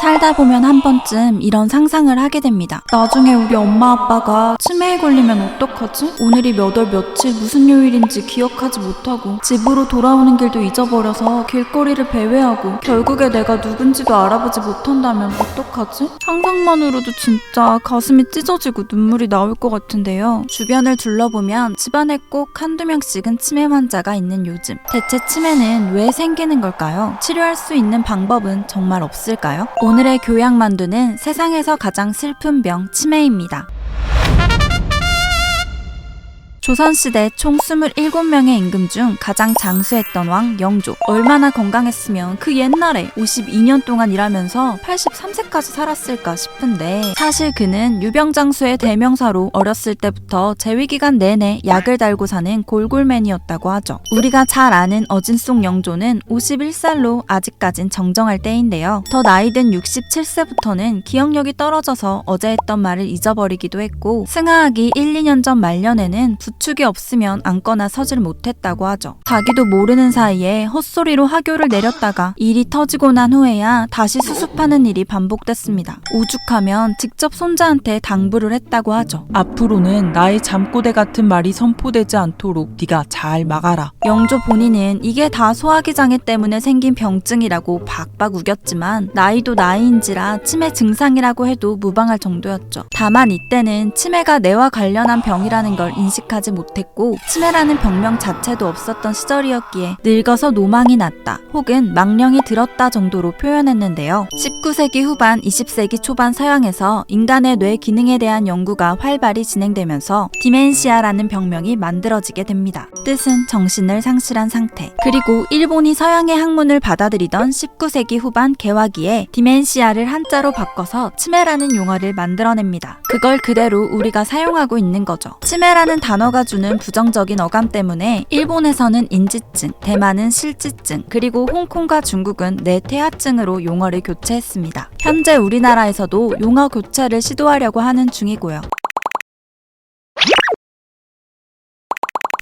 살다 보면 한 번쯤 이런 상상을 하게 됩니다. 나중에 우리 엄마 아빠가 치매에 걸리면 어떡하지? 오늘이 몇 월 며칠 무슨 요일인지 기억하지 못하고 집으로 돌아오는 길도 잊어버려서 길거리를 배회하고 결국에 내가 누군지도 알아보지 못한다면 어떡하지? 상상만으로도 진짜 가슴이 찢어지고 눈물이 나올 것 같은데요. 주변을 둘러보면 집안에 꼭 한두 명씩은 치매 환자가 있는 요즘. 대체 치매는 왜 생기는 걸까요? 치료할 수 있는 방법은 정말 없을까요? 오늘의 교양 만두는 세상에서 가장 슬픈 병 치매입니다. 조선시대 총 27명의 임금 중 가장 장수했던 왕 영조. 얼마나 건강했으면 그 옛날에 52년 동안 일하면서 83세까지 살았을까 싶은데 사실 그는 유병장수의 대명사로 어렸을 때부터 재위기간 내내 약을 달고 사는 골골맨이었다고 하죠. 우리가 잘 아는 어진송 영조는 51살로 아직까진 정정할 때인데요. 더 나이 든 67세부터는 기억력이 떨어져서 어제 했던 말을 잊어버리기도 했고 승하하기 1, 2년 전 말년에는 부 축이 없으면 앉거나 서질 못했다고 하죠. 자기도 모르는 사이에 헛소리로 하교를 내렸다가 일이 터지고 난 후에야 다시 수습하는 일이 반복됐습니다. 오죽하면 직접 손자한테 당부를 했다고 하죠. 앞으로는 나의 잠꼬대 같은 말이 선포되지 않도록 네가 잘 막아라. 영조 본인은 이게 다 소화기 장애 때문에 생긴 병증이라고 박박 우겼지만 나이도 나이인지라 치매 증상이라고 해도 무방할 정도였죠. 다만 이때는 치매가 뇌와 관련한 병이라는 걸 인식하지 못했고 치매라는 병명 자체도 없었던 시절이었기에 늙어서 노망이 났다 혹은 망령이 들었다 정도로 표현했는데요. 19세기 후반 20세기 초반 서양에서 인간의 뇌 기능에 대한 연구가 활발히 진행되면서 디멘시아라는 병명이 만들어지게 됩니다. 뜻은 정신을 상실한 상태. 그리고 일본이 서양의 학문을 받아들이던 19세기 후반 개화기에 디멘시아를 한자로 바꿔서 치매라는 용어를 만들어냅니다. 그걸 그대로 우리가 사용하고 있는 거죠. 치매라는 단어가 주는 부정적인 어감 때문에 일본에서는 인지증, 대만은 실지증, 그리고 홍콩과 중국은 뇌퇴화증으로 용어를 교체했습니다. 현재 우리나라에서도 용어 교체를 시도하려고 하는 중이고요.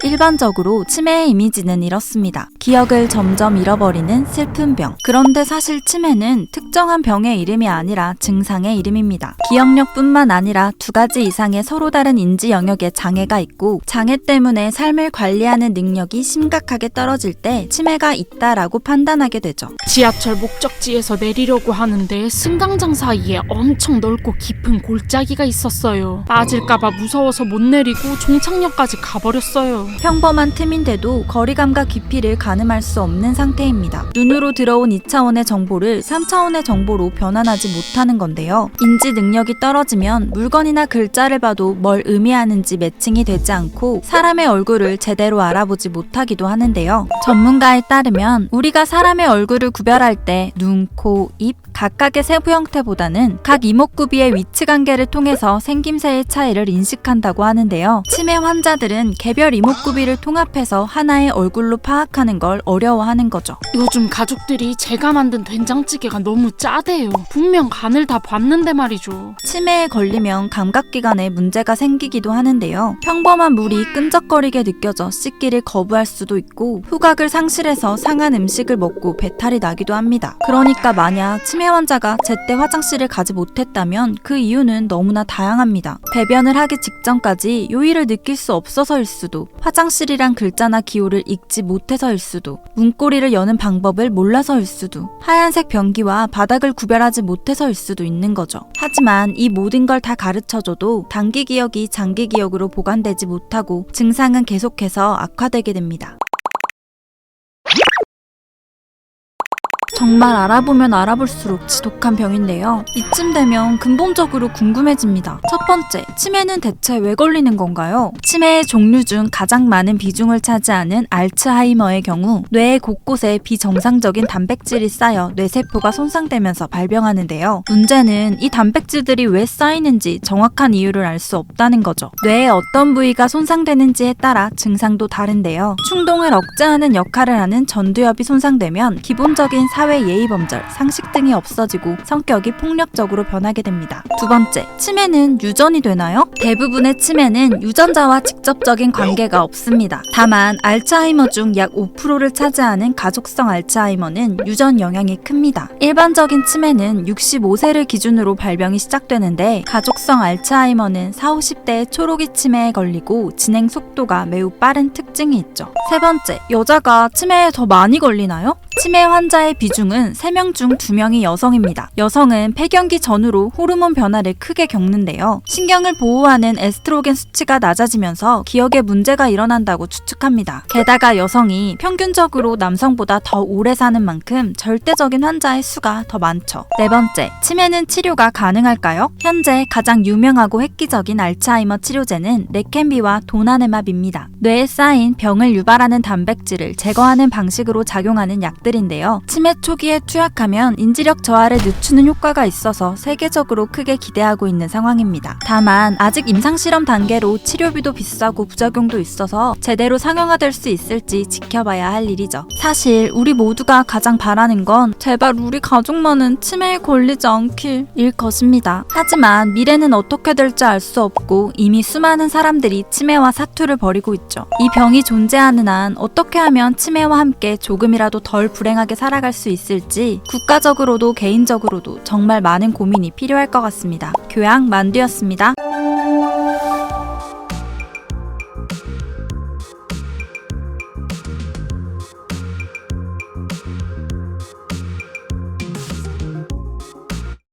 일반적으로 치매의 이미지는 이렇습니다. 기억을 점점 잃어버리는 슬픈 병. 그런데 사실 치매는 특정한 병의 이름이 아니라 증상의 이름입니다. 기억력뿐만 아니라 두 가지 이상의 서로 다른 인지 영역에 장애가 있고 장애 때문에 삶을 관리하는 능력이 심각하게 떨어질 때 치매가 있다라고 판단하게 되죠. 지하철 목적지에서 내리려고 하는데 승강장 사이에 엄청 넓고 깊은 골짜기가 있었어요. 빠질까봐 무서워서 못 내리고 종착역까지 가버렸어요. 평범한 틈인데도 거리감과 깊이를 가늠할 수 없는 상태입니다. 눈으로 들어온 2차원의 정보를 3차원의 정보로 변환하지 못하는 건데요. 인지 능력이 떨어지면 물건이나 글자를 봐도 뭘 의미하는지 매칭이 되지 않고 사람의 얼굴을 제대로 알아보지 못하기도 하는데요. 전문가에 따르면 우리가 사람의 얼굴을 구별할 때 눈, 코, 입, 각각의 세부 형태보다는 각 이목구비의 위치 관계를 통해서 생김새의 차이를 인식한다고 하는데요. 치매 환자들은 개별 이목구비 를 통합해서 하나의 얼굴로 파악하는 걸 어려워하는 거죠. 요즘 가족들이 제가 만든 된장찌개가 너무 짜대요. 분명 간을 다 봤는데 말이죠. 치매에 걸리면 감각기관에 문제가 생기기도 하는데요. 평범한 물이 끈적거리게 느껴져 씻기를 거부할 수도 있고 후각을 상실해서 상한 음식을 먹고 배탈이 나기도 합니다. 그러니까 만약 치매 환자가 제때 화장실을 가지 못했다면 그 이유는 너무나 다양합니다. 배변을 하기 직전까지 요일을 느낄 수 없어서일 수도, 화 장실이란 글자나 기호를 읽지 못해서일 수도, 문고리를 여는 방법을 몰라서일 수도, 하얀색 변기와 바닥을 구별하지 못해서일 수도 있는 거죠. 하지만 이 모든 걸 다 가르쳐줘도 단기 기억이 장기 기억으로 보관되지 못하고 증상은 계속해서 악화되게 됩니다. 정말 알아보면 알아볼수록 지독한 병인데요. 이쯤 되면 근본적으로 궁금해집니다. 첫 번째, 치매는 대체 왜 걸리는 건가요? 치매의 종류 중 가장 많은 비중을 차지하는 알츠하이머의 경우 뇌의 곳곳에 비정상적인 단백질이 쌓여 뇌세포가 손상되면서 발병하는데요. 문제는 이 단백질들이 왜 쌓이는지 정확한 이유를 알 수 없다는 거죠. 뇌의 어떤 부위가 손상되는지에 따라 증상도 다른데요. 충동을 억제하는 역할을 하는 전두엽이 손상되면 기본적인 사회 사회 예의 범절, 상식 등이 없어지고 성격이 폭력적으로 변하게 됩니다. 두 번째, 치매는 유전이 되나요? 대부분의 치매는 유전자와 직접적인 관계가 없습니다. 다만 알츠하이머 중 약 5%를 차지하는 가족성 알츠하이머는 유전 영향이 큽니다. 일반적인 치매는 65세를 기준으로 발병이 시작되는데 가족성 알츠하이머는 4, 50대의 초록이 치매에 걸리고 진행 속도가 매우 빠른 특징이 있죠. 세 번째, 여자가 치매에 더 많이 걸리나요? 치매 환자의 비중은 3명 중 2명이 여성입니다. 여성은 폐경기 전후로 호르몬 변화를 크게 겪는데요. 신경을 보호하는 에스트로겐 수치가 낮아지면서 기억에 문제가 일어난다고 추측합니다. 게다가 여성이 평균적으로 남성보다 더 오래 사는 만큼 절대적인 환자의 수가 더 많죠. 네 번째, 치매는 치료가 가능할까요? 현재 가장 유명하고 획기적인 알츠하이머 치료제는 레켄비와 도나네맙입니다. 뇌에 쌓인 병을 유발하는 단백질을 제거하는 방식으로 작용하는 약들인데요. 치매 초기에 투약하면 인지력 저하를 늦추는 효과가 있어서 세계적으로 크게 기대하고 있는 상황입니다. 다만 아직 임상실험 단계로 치료비도 비싸고 부작용도 있어서 제대로 상용화될 수 있을지 지켜봐야 할 일이죠. 사실 우리 모두가 가장 바라는 건 제발 우리 가족만은 치매에 걸리지 않길 일 것입니다. 하지만 미래는 어떻게 될지 알 수 없고 이미 수많은 사람들이 치매와 사투를 벌이고 있죠. 이 병이 존재하는 한 어떻게 하면 치매와 함께 조금이라도 덜 불행하게 살아갈 수 있을지 국가적으로도 개인적으로도 정말 많은 고민이 필요할 것 같습니다. 교양 만두였습니다.